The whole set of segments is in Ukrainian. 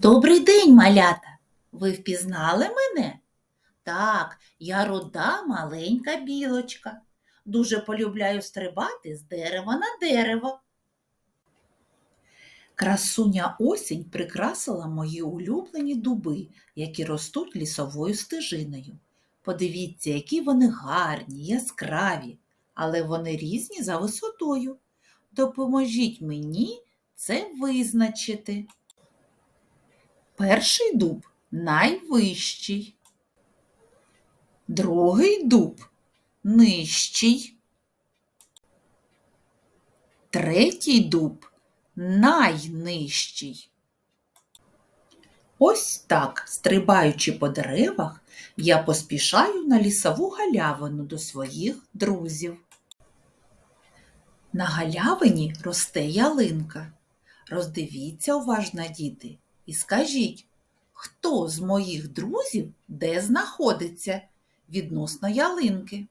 Добрий день, малята! Ви впізнали мене? Так, я руда маленька білочка. Дуже полюбляю стрибати з дерева на дерево. Красуня осінь прикрасила мої улюблені дуби, які ростуть лісовою стежиною. Подивіться, які вони гарні, яскраві, але вони різні за висотою. Допоможіть мені це визначити. Перший дуб найвищий. Другий дуб нижчий. Третій дуб найнижчий. Ось так, стрибаючи по деревах, я поспішаю на лісову галявину до своїх друзів. На галявині росте ялинка. Роздивіться уважно, діти, і скажіть, хто з моїх друзів де знаходиться відносно ялинки?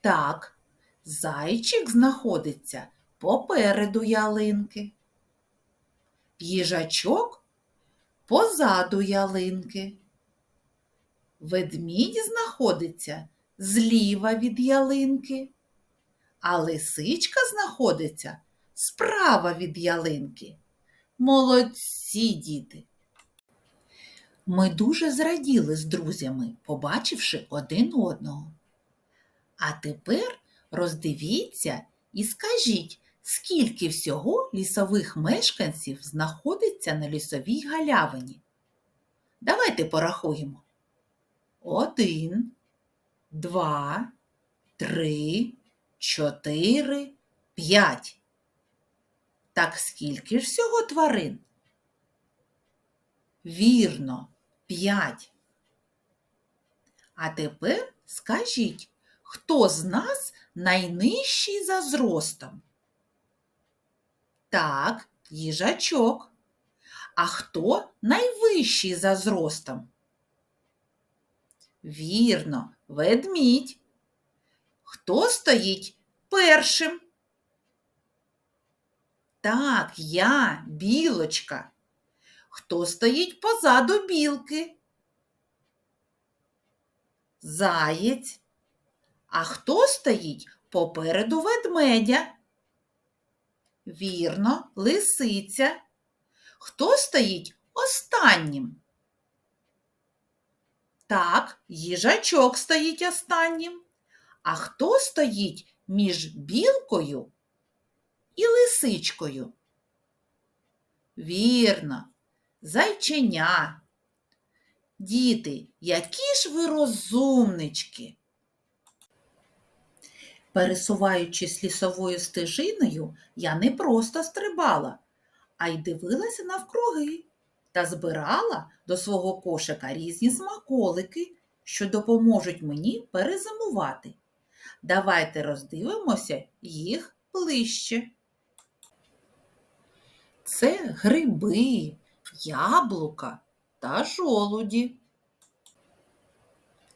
Так, зайчик знаходиться попереду ялинки. Їжачок позаду ялинки. Ведмідь знаходиться зліва від ялинки, а лисичка знаходиться справа від ялинки. Молодці діти! Ми дуже зраділи з друзями, побачивши один одного. А тепер роздивіться і скажіть, скільки всього лісових мешканців знаходиться на лісовій галявині. Давайте порахуємо. Один, два, три, чотири, п'ять. Так скільки ж всього тварин? Вірно, п'ять. А тепер скажіть, хто з нас найнижчий за зростом? Так, їжачок. А хто найвищий за зростом? Вірно, ведмідь. Хто стоїть першим? Так, я, білочка. Хто стоїть позаду білки? Заєць. А хто стоїть попереду ведмедя? Вірно, лисиця. Хто стоїть останнім? Так, їжачок стоїть останнім. А хто стоїть між білкою і лисичкою? Вірно, зайченя. Діти, які ж ви розумнички. Пересуваючись лісовою стежиною, я не просто стрибала, а й дивилася навкруги та збирала до свого кошика різні смаколики, що допоможуть мені перезимувати. Давайте роздивимося їх ближче. Це гриби, яблука та жолуді.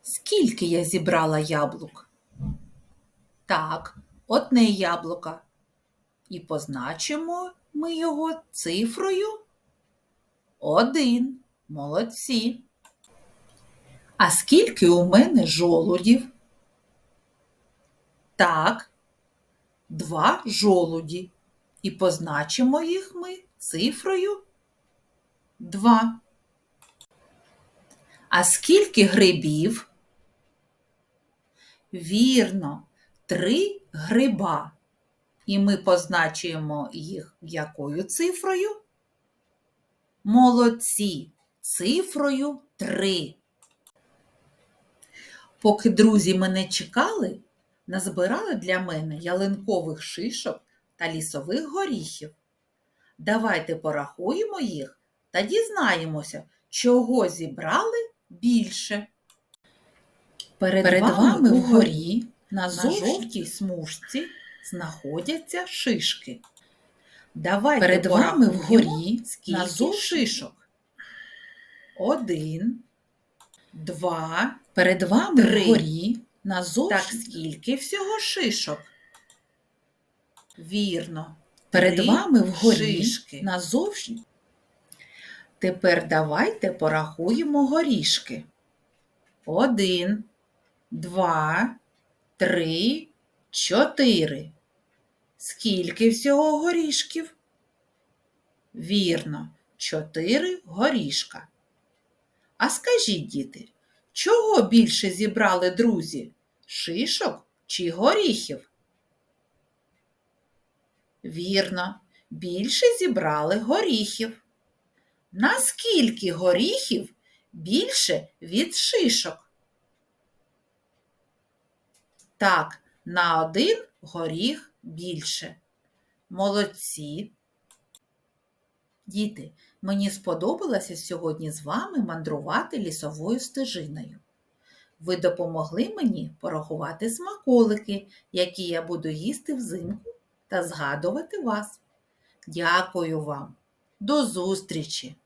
Скільки я зібрала яблук? Так, одне яблуко. І позначимо ми його цифрою один. Молодці. А скільки у мене жолудів? Так, два жолуді. І позначимо їх ми цифрою 2. А скільки грибів? Вірно, три гриба. І ми позначуємо їх якою цифрою? Молодці, цифрою 3. Поки друзі мене чекали, назбирали для мене ялинкових шишок та лісових горіхів. Давайте порахуємо їх та дізнаємося, чого зібрали більше. Перед, Перед вами вгорі на жовтій смужці знаходяться шишки. Давайте Перед вами вгорі на шишок. Один, два, Перед вами Три. вгорі на так скільки всього шишок? Вірно, Перед вами вгорі шишки. назовні. Тепер давайте порахуємо горішки. Один, два, три, чотири. Скільки всього горішків? Вірно, чотири горішка. А скажіть, діти, чого більше зібрали друзі? Шишок чи горіхів? Вірно, більше зібрали горіхів. Наскільки горіхів більше від шишок? Так, на один горіх більше. Молодці. Діти, мені сподобалося сьогодні з вами мандрувати лісовою стежиною. Ви допомогли мені порахувати смаколики, які я буду їсти взимку та згадувати вас. Дякую вам. До зустрічі!